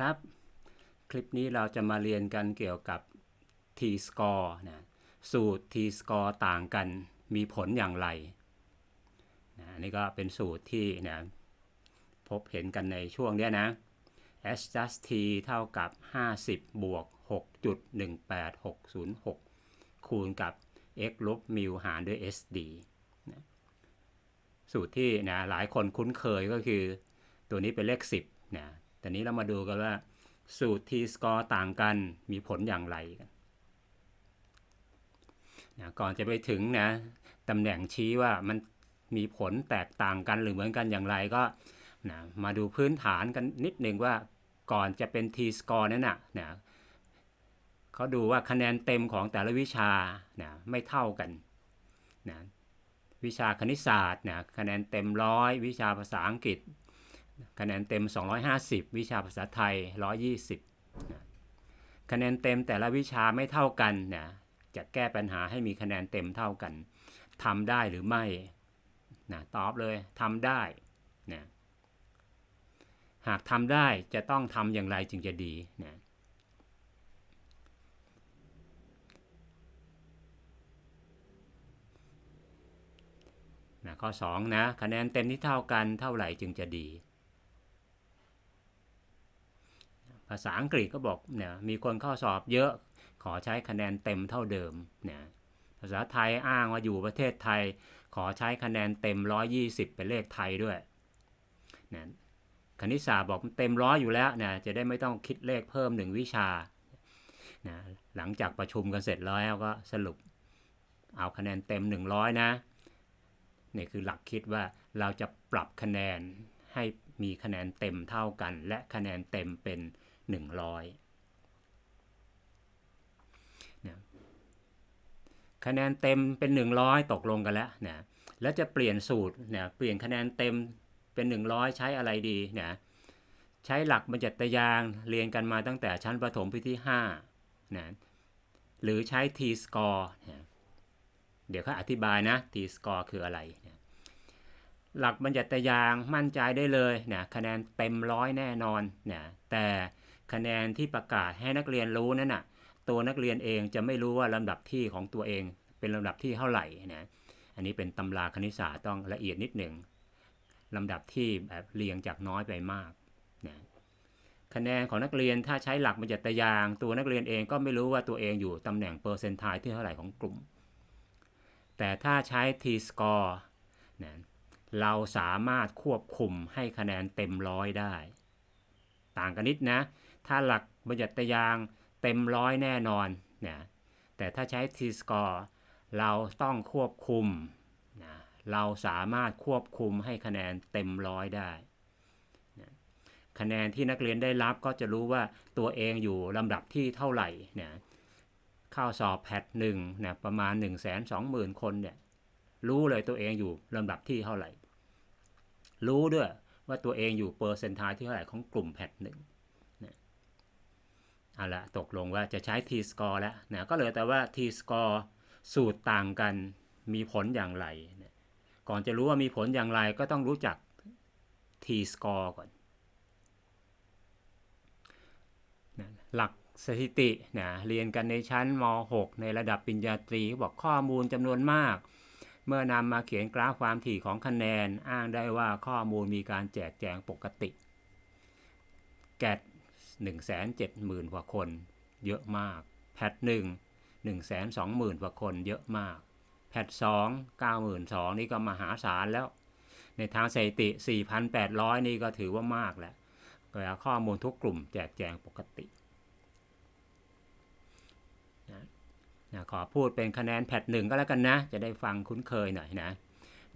ครับ คลิปนี้เราจะมาเรียนกันเกี่ยวกับ t-score นะสูตร t-score ต่างกันมีผลอย่างไรนะนี่ก็เป็นสูตรที่นะพบเห็นกันในช่วงเนี้ยนะ s just t เท่ากับ 50 บวก 6.18606 คูณกับ x ลบมิวหารด้วย sd นะสูตรที่นะหลายคนคุ้นเคยก็คือ ตัวนี้เป็นเลข 10นะ แต่นี้เรามาดูกันว่า สูตร t-score ต่างกันมีผลอย่างไรกันนะก่อนจะไปถึงนะตำแหน่งชี้ว่ามันมีผลแตกต่างกันหรือเหมือนกันอย่างไรก็นะมาดูพื้นฐานกันนิดหนึ่งว่าก่อนจะเป็น t-score นั้นนะนะเขาดูว่าคะแนนเต็มของแต่ละวิชานะไม่เท่ากันนะวิชาคณิตศาสตร์นะคะแนนเต็มร้อยวิชาภาษาอังกฤษ คะแนนเต็ม 250 วิชาภาษาไทย 120นะคะแนนเต็มแต่ละวิชาไม่เท่ากันนะจะแก้ปัญหาให้มีคะแนนเต็มเท่ากันทำได้หรือไม่นะตอบเลยทำได้นะหากทำได้จะต้องทำอย่างไรจึงจะดีนะนะข้อ 2 นะ คะแนนเต็มที่เท่ากันเท่าไหร่จึงจะดี ภาษาอังกฤษก็บอกเนี่ยมีคนเข้าสอบเยอะขอใช้คะแนนเต็มเท่าเดิมเนี่ยภาษาไทยอ้างว่าอยู่ประเทศไทย ขอใช้คะแนนเต็ม 120 เป็นเลขไทยด้วยนะคณิตศาสตร์บอกเต็มร้อยอยู่แล้วนะจะได้ไม่ต้องคิดเลขเพิ่มหนึ่งวิชานะหลังจากประชุมกันเสร็จแล้วก็สรุปเอาคะแนนเต็ม 100 นะนี่คือหลักคิดว่าเราจะปรับคะแนนให้มีคะแนนเต็มเท่ากัน และคะแนนเต็มเป็น 100นะคะแนนเต็มเป็น 100 ตกลงกันแล้วนะแล้วจะเปลี่ยนสูตรนะเปลี่ยนคะแนนเต็มเป็น 100 ใช้อะไรดีนะใช้หลักบรรจัตยางเรียนกันมาตั้งแต่ชั้นประถมปีที่5นะหรือใช้ t-score นะเดี๋ยวเขาอธิบายนะ t-score คืออะไรนะหลักบรรจัตยางมั่นใจได้เลยนะคะแนนเต็มร้อยแน่นอนนะแต่ คะแนนที่ประกาศให้นักเรียนรู้นั้นน่ะตัวนักเรียนเองจะไม่รู้ว่าลำดับที่ของตัวเองเป็นลำดับที่เท่าไหร่นะอันนี้เป็นตำราคณิตศาสตร์ต้องละเอียดนิดหนึ่งลำดับที่แบบเรียงจากน้อยไปมากนะคะแนนของนักเรียนถ้าใช้หลักบรรจัตยาง ตัวนักเรียนเองก็ไม่รู้ว่าตัวเองอยู่ตำแหน่งเปอร์เซนต์ไทที่เท่าไหร่ของกลุ่ม แต่ถ้าใช้ t-score นะเราสามารถควบคุมให้คะแนนเต็มร้อยได้ ต่างกันนิดนะ ถ้าหลักบรรยัตยางเต็มร้อยแน่นอนนะแต่ถ้าใช้ t-score เราต้องควบคุมนะเราสามารถควบคุมให้คะแนนเต็มร้อยได้คะแนนที่นักเรียนได้รับก็จะรู้ว่าตัวเองอยู่ลำดับที่เท่าไหร่นะเข้าสอบแพทหนึ่งนะประมาณ 1 2 0 0 0 0 คนเนี่ยรู้เลยตัวเองอยู่ลำดับที่เท่าไหร่ รู้ด้วยว่าตัวเองอยู่เปอร์เซนต์ไทที่เท่าไหร่ของกลุ่มแพทหนึ่ง เอาละตกลงว่าจะใช้ t-score แล้วนะก็เหลือแต่ว่า t-score สูตรต่างกันมีผลอย่างไรนะก่อนจะรู้ว่ามีผลอย่างไรก็ต้องรู้จัก t-score ก่อนหลักสถิตินะเรียนกันในชั้นม .6 ในระดับปริญญาตรีบอกข้อมูลจำนวนมาก เมื่อนำมาเขียนกราฟความถี่ของคะแนน อ้างได้ว่าข้อมูลมีการแจกแจงปกติ แกด 170,000กว่าคน เยอะมาก แพทหนึ่ง120,000กว่าคนเยอะมาก แพทสอง92,000นี่ก็มหาศาลแล้ว ในทางสถิติ 4,800 นี่ก็ถือว่ามากแล้วก็ข้อมูลทุกกลุ่มแจกแจงปกตินะนะขอพูดเป็นคะแนนแพทหนึ่งก็แล้วกันนะ จะได้ฟังคุ้นเคยหน่อยนะ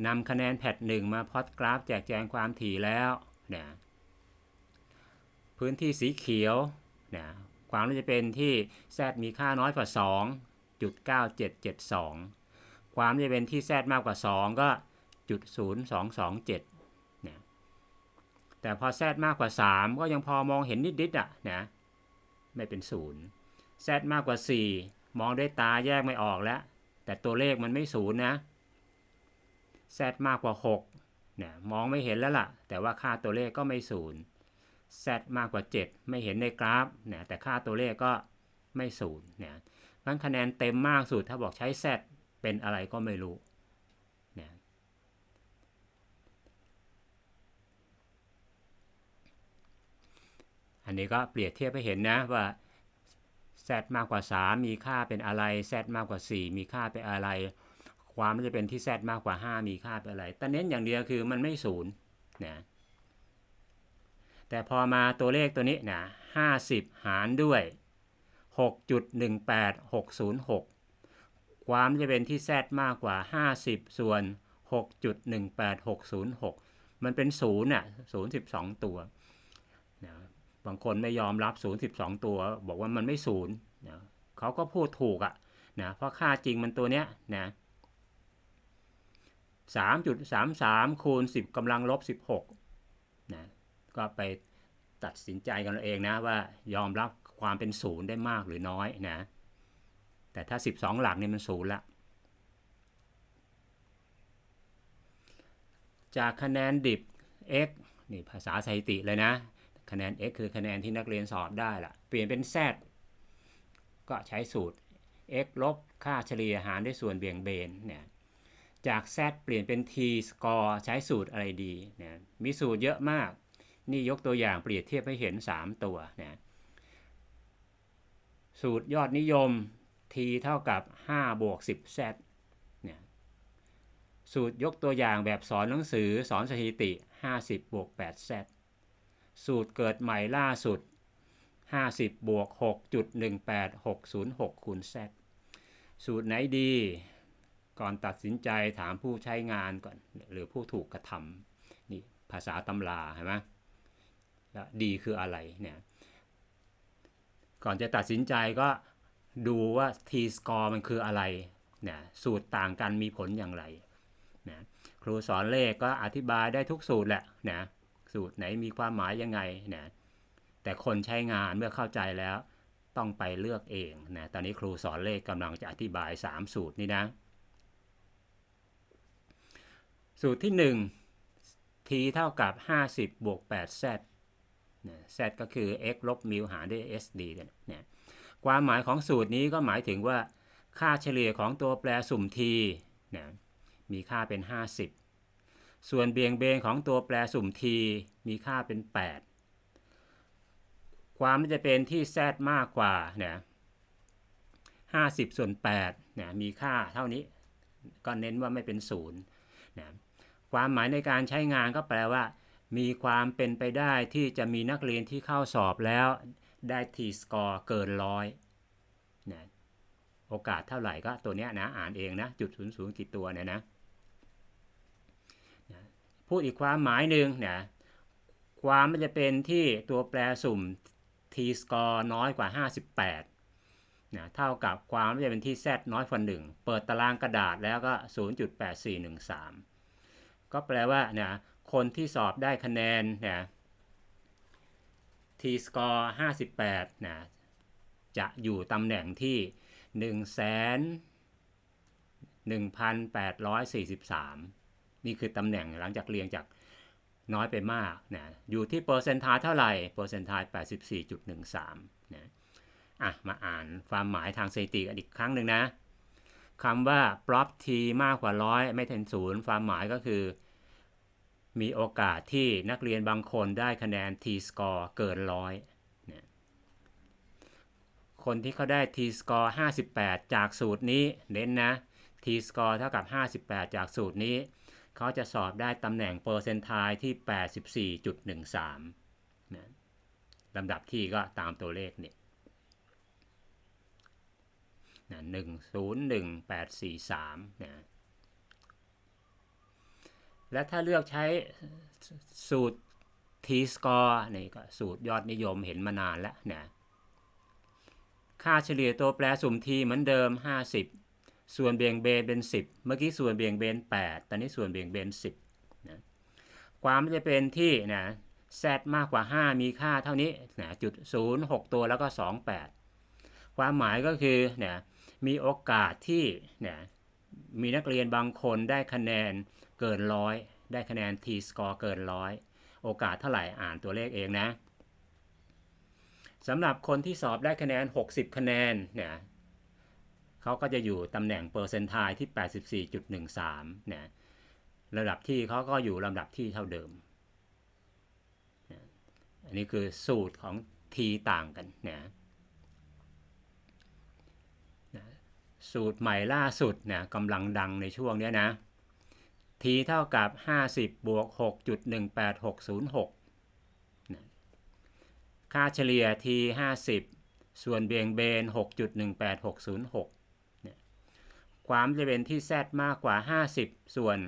นำคะแนนแพทหนึ่งมาพอดกราฟแจกแจงความถี่แล้วนะ พื้นที่สีเขียวนะความน่าจะเป็นที่ z มีค่าน้อยกว่า 2.9772 ความจะเป็นที่ z มากกว่า 2 ก็จุด0227แต่พอแซดมากกว่า 3 ก็ยังพอมองเห็นนิดๆอะนะไม่เป็นศูนย์แซดมากกว่า 4 มองด้วยตาแยกไม่ออกแล้ว แต่ตัวเลขมันไม่ศูนย์นะแซดมากกว่า6เนี่ยมองไม่เห็นแล้วล่ะ แต่ว่าค่าตัวเลขก็ไม่ศูนย์ z มากกว่า 7 ไม่เห็นในกราฟเนี่ยแต่ค่าตัวเลขก็ไม่ศูนย์เนี่ยงั้นคะแนนเต็มมากสุดถ้าบอกใช้ z เป็นอะไรก็ไม่รู้เนี่ยอันนี้ก็เปรียบเทียบให้เห็นนะว่า z มากกว่า 3 มีค่าเป็นอะไร z มากกว่า 4 มีค่าเป็นอะไร ความจะเป็นที่ z มากกว่า 5 มีค่าเป็นอะไรแต่เน้นอย่างเดียวคือมันไม่ศูนย์นะ แต่พอมาตัวเลขตัวนี้นะ50 หารด้วย 6.18606 ความจะเป็นที่ z มากกว่า 50 ส่วน 6.18606 มันเป็น0น่ะ0 12ตัวนะบางคนไม่ยอมรับ0 12ตัว บอกว่ามันไม่ศูนย์นะเขาก็พูดถูกอะ่ะนะเพราะค่าจริงมันตัวเนี้ยนะ3.33คูณ10กำลังลบ16 ก็ไปตัดสินใจกันเองนะว่ายอมรับความเป็นศูนย์ได้มากหรือน้อยนะ แต่ถ้า 12 หลักนี่มันศูนย์ละ จากคะแนนดิบ x นี่ภาษาสถิติเลยนะ คะแนน x คือคะแนนที่นักเรียนสอบได้ละเปลี่ยนเป็น z ก็ใช้สูตร x ลบค่าเฉลี่ยหารด้วยส่วนเบี่ยงเบนเนี่ยจาก z เปลี่ยนเป็น t score ใช้สูตรอะไรดีเนี่ยมีสูตรเยอะมาก นี่ยกตัวอย่างเปรียบเทียบให้เห็น 3 ตัวนะสูตรยอดนิยม t เท่ากับ 5 บวก 10 z เนี่ยสูตรยกตัวอย่างแบบสอนหนังสือสอนสถิติ 50 บวก 8 z สูตรเกิดใหม่ล่าสุด 50 บวก 6.18606 คูณ z สูตรไหนดี ก่อนตัดสินใจถามผู้ใช้งานก่อน หรือผู้ถูกกระทำนี่ภาษาตำราเห็นไหม แล้วดีคืออะไรเนี่ยก่อนจะตัดสินใจก็ดูว่า t score มันคืออะไรเนี่ยสูตรต่างกันมีผลอย่างไรนะครูสอนเลขก็อธิบายได้ทุกสูตรแหละนะสูตรไหนมีความหมายยังไงนะแต่คนใช้งานเมื่อเข้าใจแล้วต้องไปเลือกเองนะตอนนี้ครูสอนเลขกำลังจะอธิบาย 3 สูตรนี้นะ สูตรที่ 1 t เท่ากับ 50บวก8 z นะ z ก็คือ x ลบมิวหารด้วย sd เนี่ยความหมายของสูตรนี้ก็หมายถึงว่า ค่าเฉลี่ยของตัวแปรสุ่ม t นะมีค่าเป็น 50 ส่วนเบี่ยงเบนของตัวแปรสุ่ม t มีค่าเป็น 8 ความจะเป็นที่ z มากกว่าเนี่ย50 ส่วน8เนี่ยมีค่าเท่านี้ ก็เน้นว่าไม่เป็น0นะความหมายในการใช้งานก็แปลว่า มีความเป็นไปได้ที่จะมีนักเรียนที่เข้าสอบแล้วได้ t score เกินร้อยนะโอกาสเท่าไหร่ก็ตัวเนี้ยนะอ่านเองนะจุดศูนย์ศูนย์กี่ตัวเนี่ยนะพูดอีกความหมายหนึ่งนะความมันจะเป็นที่ตัวแปรสุ่ม t score น้อยกว่า 58นะเท่ากับความมันจะเป็นที่ z น้อยกว่า1เปิดตารางกระดาษแล้วก็ 0.8413 ก็แปลว่านะ คนที่สอบได้คะแนนนะ t score 58นะจะอยู่ตำแหน่งที่ 1 1,843 นี่คือตำแหน่งหลังจากเรียงจากน้อยไปมากนะอยู่ที่เปอร์เซนต์ทายเท่าไหร่ เปอร์เซนต์ทาย84.13นะอะ มาอ่านความหมายทางสถิติกันอีกครั้งหนึ่งนะคำว่า prop t มากกว่าร้อยไม่ถึงศูนย์ความหมายก็คือ มีโอกาสที่นักเรียนบางคนได้คะแนน t score เกินร้อยคนที่เขาได้ t score 58 จากสูตรนี้เน้นนะ t score เท่ากับ 58 จากสูตรนี้ เขาจะสอบได้ตำแหน่งเปอร์เซนทายที่ 84.13นะลำดับที่ก็ตามตัวเลขเนี่นะ101843นะ และถ้าเลือกใช้สูตร t score นี่ก็สูตรยอดนิยมเห็นมานานแล้วนะค่าเฉลี่ยตัวแปรสุ่ม t เหมือนเดิม 50 ส่วนเบี่ยงเบนเป็น 10 เมื่อกี้ส่วนเบี่ยงเบน 8 ตอนนี้ส่วนเบี่ยงเบน 10นะความจะเป็นที่นะ z มากกว่า 5 มีค่าเท่านี้นะจุด 0 6 ตัวแล้วก็ 28 ความหมายก็คือนะมีโอกาสที่นะมีนักเรียนบางคนได้คะแนน เกินร้อยได้คะแนน t score เกินร้อยโอกาสเท่าไหร่อ่านตัวเลขเองนะสำหรับคนที่สอบได้คะแนน 60 คะแนนเนี่ยเขาก็จะอยู่ตำแหน่งเปอร์เซนต์ไทที่ 84.13เนี่ยระดับที่เขาก็อยู่ลำดับที่เท่าเดิมนะอันนี้คือสูตรของ t ต่างกันนะสูตรใหม่ล่าสุดเนี่ยกำลังดังในช่วงเนี้ยนะ t เท่ากับ 50 บวก 6.18606นะค่าเฉลี่ย t 50 ส่วนเบี่ยงเบน 6.18606นี่ยความจะเป็นที่ z มากกว่า 50 ส่วน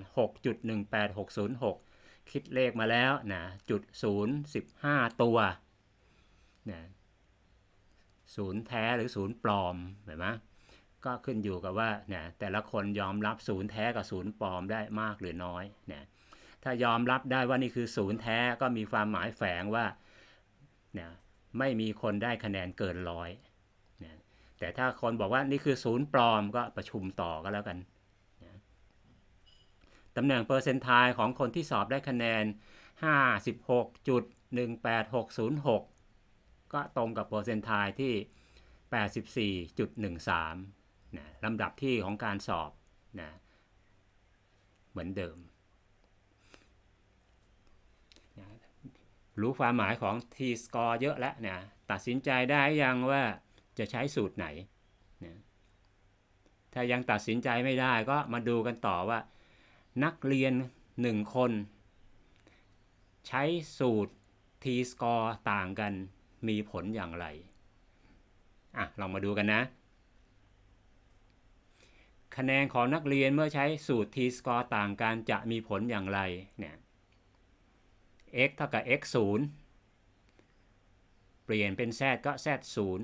6.18606 คิดเลขมาแล้วนะจุด0 15 ตัวนะศูนย์แท้หรือศูนย์ปลอมเห็นไหม ก็ขึ้นอยู่กับว่าเนี่ยแต่ละคนยอมรับศูนย์แท้กับศูนย์ปลอมได้มากหรือน้อยเนี่ยถ้ายอมรับได้ว่านี่คือศูนย์แท้ก็มีความหมายแฝงว่าเนี่ยไม่มีคนได้คะแนนเกินร้อยเนี่ยแต่ถ้าคนบอกว่านี่คือศูนย์ปลอมก็ประชุมต่อก็แล้วกันตำแหน่งเปอร์เซนต์ไทายของคนที่สอบได้คะแนน 56.18606 ก็ตรงกับเปอร์เซนต์ไทายที่ 84.13 นะลำดับที่ของการสอบนะเหมือนเดิมนะรู้ความหมายของ T-score เยอะแล้วนะตัดสินใจได้ยังว่าจะใช้สูตรไหนนะถ้ายังตัดสินใจไม่ได้ก็มาดูกันต่อว่า นักเรียน 1 คน ใช้สูตร T-score ต่างกันมีผลอย่างไรอะลองมาดูกันนะ คะแนนของนักเรียนเมื่อใช้สูตร T-score ต่างกันจะมีผลอย่างไรเนี่ย x เท่ากับ x 0เปลี่ยนเป็น z ก็ z 0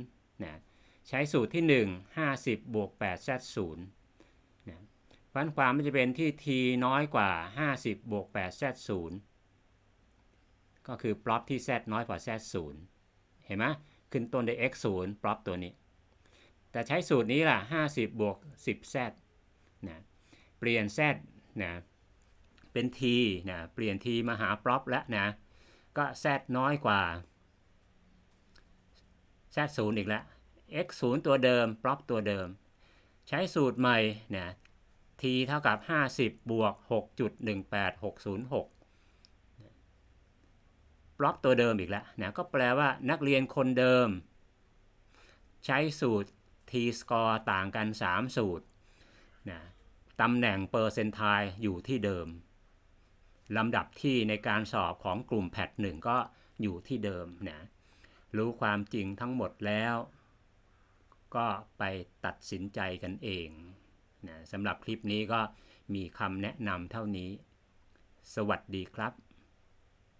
นะใช้สูตรที่ 1 50 บวก 8 z 0นะเพราะความมันจะเป็นที่ t น้อยกว่า 50 บวก 8 z 0ก็คือปลอปที่ z น้อยกว่า z 0เห็นไหมขึ้นต้นด้วย x 0ปลอปตัวนี้ แต่ใช้สูตรนี้ล่ะ 50 บวก 10 z นะเปลี่ยน z นะเป็น t นะเปลี่ยน t มาหาปลอปแล้วนะก็ z น้อยกว่า z 0อีกแล้ว x 0ตัวเดิมปลอปตัวเดิม ใช้สูตรใหม่นะ t เท่ากับ 50 บวก 6.18606ปลอปตัวเดิมอีกแล้วนะก็แปลว่านักเรียนคนเดิม ใช้สูตร t score ต่างกัน 3 สูตร นะตำแหน่งเปอร์เซนต์ไทอยู่ที่เดิมลำดับที่ในการสอบของกลุ่มแพทหนึ่งก็อยู่ที่เดิมนะรู้ความจริงทั้งหมดแล้ว ก็ไปตัดสินใจกันเองนะสำหรับคลิปนี้ก็มีคำแนะนำเท่านี้ สวัสดีครับ